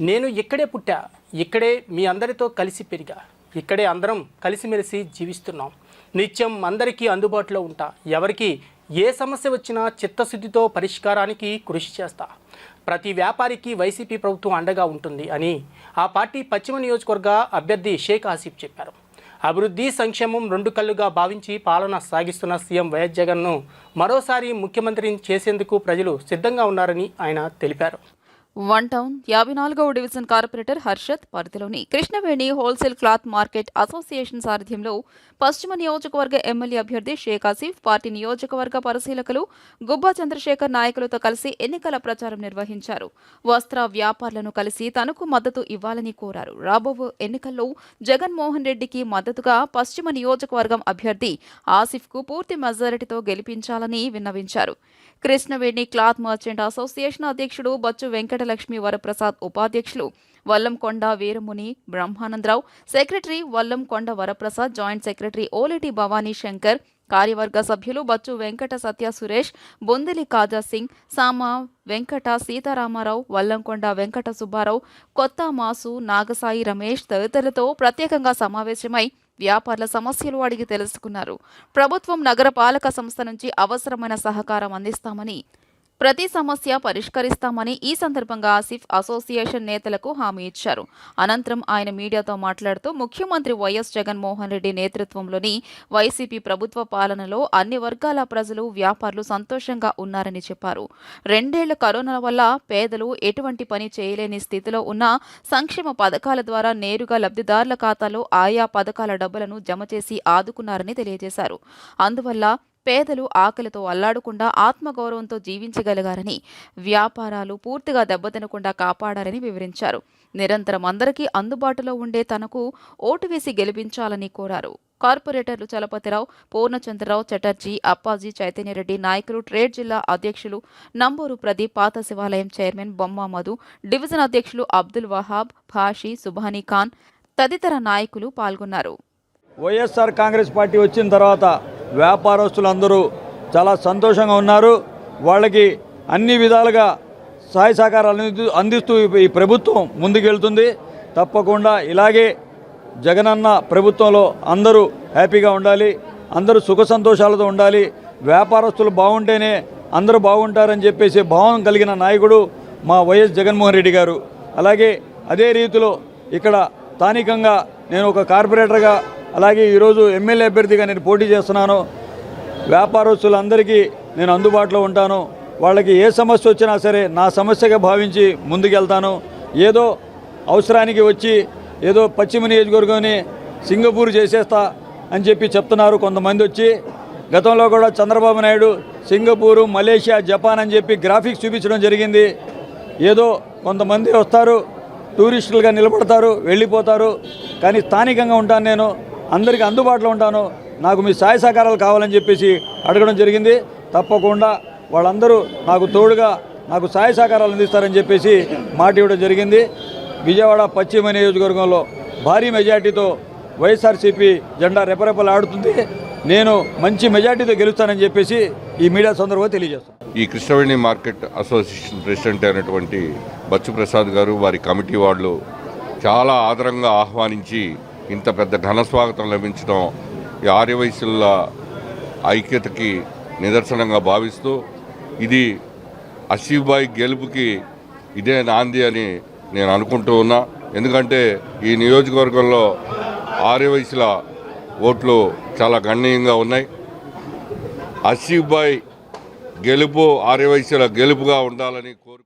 నేను ఇక్కడే పుట్టా. ఇక్కడే మీ అందరితో కలిసి పెరిగా. ఇక్కడే అందరం కలిసిమెలిసి జీవిస్తున్నాం. నిత్యం అందరికీ అందుబాటులో ఉంటా. ఎవరికి ఏ సమస్య వచ్చినా చిత్తశుద్ధితో పరిష్కారానికి కృషి చేస్తా. ప్రతి వ్యాపారికి వైసీపీ ప్రభుత్వం అండగా ఉంటుంది అని ఆ పార్టీ పశ్చిమ నియోజకవర్గ అభ్యర్థి షేక్ ఆసిఫ్ చెప్పారు. అభివృద్ధి సంక్షేమం రెండు కళ్ళుగా భావించి పాలన సాగిస్తున్న సీఎం వైఎస్ జగన్ను మరోసారి ముఖ్యమంత్రిని చేసేందుకు ప్రజలు సిద్ధంగా ఉన్నారని ఆయన తెలిపారు. వన్ టౌన్ యాభై నాలుగవ డివిజన్ కార్పొరేటర్ హర్షత్ పరిధిలోని Krishnaveni wholesale cloth market association సారథ్యంలో పశ్చిమ నియోజకవర్గ ఎమ్మెల్యే అభ్యర్థి షేక్ ఆసిఫ్ పార్టీ నియోజకవర్గ పరిశీలకులు గుబ్బా చంద్రశేఖర్ నాయకులతో కలిసి ఎన్నికల ప్రచారం నిర్వహించారు. వస్త్ర వ్యాపారులను కలిసి తనకు మద్దతు ఇవ్వాలని కోరారు. రాబో ఎన్నికల్లో జగన్మోహన్ రెడ్డికి మద్దతుగా పశ్చిమ నియోజకవర్గం అభ్యర్థి ఆసిఫ్కు పూర్తి మెజారిటీతో గెలిపించాలని విన్నవించారు. కృష్ణవేణి క్లాత్ మర్చెంట్ అసోసియేషన్ అధ్యక్షుడు బచ్చు వెంకటలక్ష్మి వరప్రసాద్ ఉపాధ్యక్షులు Vallankonda Veeramuni Brahmanandarao secretary Vallankonda Varaprasad joint secretary Oliti Bhavani Shankar కార్యవర్గ సభ్యులు బచ్చు వెంకట సత్య సురేష్ బొందిలి కాజా సింగ్ సామా వెంకట సీతారామారావు వల్లంకొండ వెంకట సుబ్బారావు కొత్త మాసు నాగసాయి రమేష్ తదితరులతో ప్రత్యేకంగా సమావేశమై వ్యాపారుల సమస్యలు అడిగి తెలుసుకున్నారు. ప్రభుత్వం నగరపాలక సంస్థ నుంచి అవసరమైన సహకారం అందిస్తామని ప్రతి సమస్య పరిష్కరిస్తామని ఈ సందర్భంగా ఆసిఫ్ అసోసియేషన్ నేతలకు హామీ ఇచ్చారు. అనంతరం ఆయన మీడియాతో మాట్లాడుతూ ముఖ్యమంత్రి వైఎస్ జగన్మోహన్ రెడ్డి నేతృత్వంలోని వైసీపీ ప్రభుత్వ పాలనలో అన్ని వర్గాల ప్రజలు వ్యాపారులు సంతోషంగా ఉన్నారని చెప్పారు. రెండేళ్ళ కరోనా వల్ల పేదలు ఎటువంటి పని చేయలేని స్థితిలో ఉన్న సంక్షేమ పథకాల ద్వారా నేరుగా లబ్ధిదారుల ఖాతాలో ఆయా పథకాల డబ్బులను జమ చేసి ఆదుకున్నారని తెలియజేశారు. అందువల్ల పేదలు ఆకలితో అల్లాడకుండా ఆత్మగౌరవంతో జీవించగలిగారని వ్యాపారాలు పూర్తిగా దెబ్బతినకుండా కాపాడారని వివరించారు. నిరంతరం అందరికీ అందుబాటులో ఉండే తనకు ఓటు వేసి గెలిపించాలని కోరారు. కార్పొరేటర్లు చలపతిరావు పూర్ణచంద్రరావు చటర్జీ అప్పాజీ చైతన్యరెడ్డి నాయకులు ట్రేడ్ జిల్లా అధ్యక్షులు నంబూరు ప్రదీప్ పాత శివాలయం చైర్మన్ బొమ్మ మధు డివిజన్ అధ్యక్షులు అబ్దుల్ వహాబ్ భాషి సుబానీ ఖాన్ తదితర నాయకులు పాల్గొన్నారు. వైఎస్ఆర్ కాంగ్రెస్ పార్టీ వచ్చిన తర్వాత వ్యాపారస్తులు అందరూ చాలా సంతోషంగా ఉన్నారు. వాళ్ళకి అన్ని విధాలుగా సహాయ సహకారాలు అందిస్తూ ఈ- ఈ ప్రభుత్వం ముందుకెళ్తుంది. తప్పకుండా ఇలాగే జగనన్న ప్రభుత్వంలో అందరూ హ్యాపీగా ఉండాలి. అందరూ సుఖ సంతోషాలతో ఉండాలి. వ్యాపారస్తులు బాగుంటేనే అందరూ బాగుంటారని చెప్పేసి భావం కలిగిన నాయకుడు మా వైఎస్ జగన్మోహన్ రెడ్డి గారు. అలాగే అదే రీతిలో ఇక్కడ స్థానికంగా నేను ఒక కార్పొరేటర్గా అలాగే ఈరోజు ఎమ్మెల్యే అభ్యర్థిగా నేను పోటీ చేస్తున్నాను. వ్యాపారస్తులందరికీ నేను అందుబాటులో ఉంటాను. వాళ్ళకి ఏ సమస్య వచ్చినా సరే నా సమస్యగా భావించి ముందుకెళ్తాను. ఏదో అవసరానికి వచ్చి ఏదో పశ్చిమ నియోజకవర్గాన్ని సింగపూర్ చేసేస్తా అని చెప్పి చెప్తున్నారు కొంతమంది వచ్చి. గతంలో కూడా Chandrababu Naidu Singapore Malaysia Japan అని చెప్పి గ్రాఫిక్స్ చూపించడం జరిగింది. ఏదో కొంతమంది వస్తారు టూరిస్టులుగా నిలబడతారు వెళ్ళిపోతారు. కానీ స్థానికంగా ఉంటాను నేను. అందరికీ అందుబాటులో ఉంటాను. నాకు మీ సహాయ సహకారాలు కావాలని చెప్పేసి అడగడం జరిగింది. తప్పకుండా వాళ్ళందరూ నాకు తోడుగా నాకు సహాయ సహకారాలు అందిస్తారని చెప్పేసి మాట ఇవ్వడం జరిగింది. విజయవాడ పశ్చిమ నియోజకవర్గంలో భారీ మెజార్టీతో వైఎస్ఆర్సీపీ జెండా రెపరెపలాడుతుంది. నేను మంచి మెజార్టీతో గెలుస్తానని చెప్పేసి ఈ మీడియా సందర్భంగా తెలియజేస్తాను. ఈ కృష్ణవేణి మార్కెట్ అసోసియేషన్ ప్రెసిడెంట్ అయినటువంటి బచ్చు ప్రసాద్ గారు వారి కమిటీ వాళ్ళు చాలా ఆదరంగా ఆహ్వానించి ఇంత పెద్ద ఘన స్వాగతం లభించడం ఈ ఆర్యవయసుల ఐక్యతకి నిదర్శనంగా భావిస్తూ ఇది అసీఫ్బాయ్ గెలుపుకి ఇదే నాంది అని నేను అనుకుంటూ ఉన్నా. ఎందుకంటే ఈ నియోజకవర్గంలో ఆర్యవయసుల ఓట్లు చాలా గణనీయంగా ఉన్నాయి. అసీఫ్బాయ్ గెలుపు ఆర్యవైశ్యుల గెలుపుగా ఉండాలని కోరు